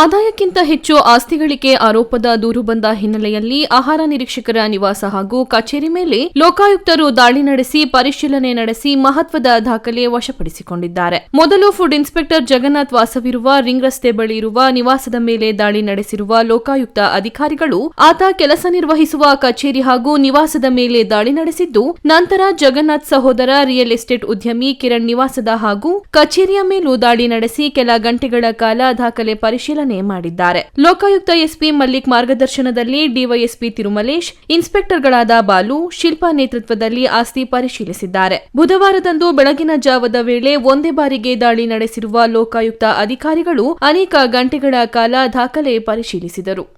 ಆದಾಯಕ್ಕಿಂತ ಹೆಚ್ಚು ಆಸ್ತಿ ಗಳಿಕೆ ಆರೋಪದ ದೂರು ಬಂದ ಹಿನ್ನೆಲೆಯಲ್ಲಿ ಆಹಾರ ನಿರೀಕ್ಷಕರ ನಿವಾಸ ಹಾಗೂ ಕಚೇರಿ ಮೇಲೆ ಲೋಕಾಯುಕ್ತರು ದಾಳಿ ನಡೆಸಿ ಪರಿಶೀಲನೆ ನಡೆಸಿ ಮಹತ್ವದ ದಾಖಲೆ ವಶಪಡಿಸಿಕೊಂಡಿದ್ದಾರೆ. ಮೊದಲು ಫುಡ್ ಇನ್ಸ್ಪೆಕ್ಟರ್ ಜಗನ್ನಾಥ್ ವಾಸವಿರುವ ರಿಂಗ್ ರಸ್ತೆ ಬಳಿ ಇರುವ ನಿವಾಸದ ಮೇಲೆ ದಾಳಿ ನಡೆಸಿರುವ ಲೋಕಾಯುಕ್ತ ಅಧಿಕಾರಿಗಳು ಆತ ಕೆಲಸ ನಿರ್ವಹಿಸುವ ಕಚೇರಿ ಹಾಗೂ ನಿವಾಸದ ಮೇಲೆ ದಾಳಿ ನಡೆಸಿದ್ದು, ನಂತರ ಜಗನ್ನಾಥ್ ಸಹೋದರ ರಿಯಲ್ ಎಸ್ಟೇಟ್ ಉದ್ಯಮಿ ಕಿರಣ್ ನಿವಾಸದ ಹಾಗೂ ಕಚೇರಿಯ ಮೇಲೂ ದಾಳಿ ನಡೆಸಿ ಕೆಲ ಗಂಟೆಗಳ ಕಾಲ ದಾಖಲೆ ಪರಿಶೀಲನೆ ಮಾಡಿದ್ದಾರೆ. ಲೋಕಾಯುಕ್ತ ಎಸ್ಪಿ ಮಲ್ಲಿಕ್ ಮಾರ್ಗದರ್ಶನದಲ್ಲಿ ಡಿವೈಎಸ್ಪಿ ತಿರುಮಲೇಶ್, ಇನ್ಸ್ಪೆಕ್ಟರ್ಗಳಾದ ಬಾಲು, ಶಿಲ್ಪಾ ನೇತೃತ್ವದಲ್ಲಿ ಆಸ್ತಿ ಪರಿಶೀಲಿಸಿದ್ದಾರೆ. ಬುಧವಾರದಂದು ಬೆಳಗಿನ ಜಾವದ ವೇಳೆ ಒಂದೇ ಬಾರಿಗೆ ದಾಳಿ ನಡೆಸಿರುವ ಲೋಕಾಯುಕ್ತ ಅಧಿಕಾರಿಗಳು ಅನೇಕ ಗಂಟೆಗಳ ಕಾಲ ದಾಖಲೆ ಪರಿಶೀಲಿಸಿದರು.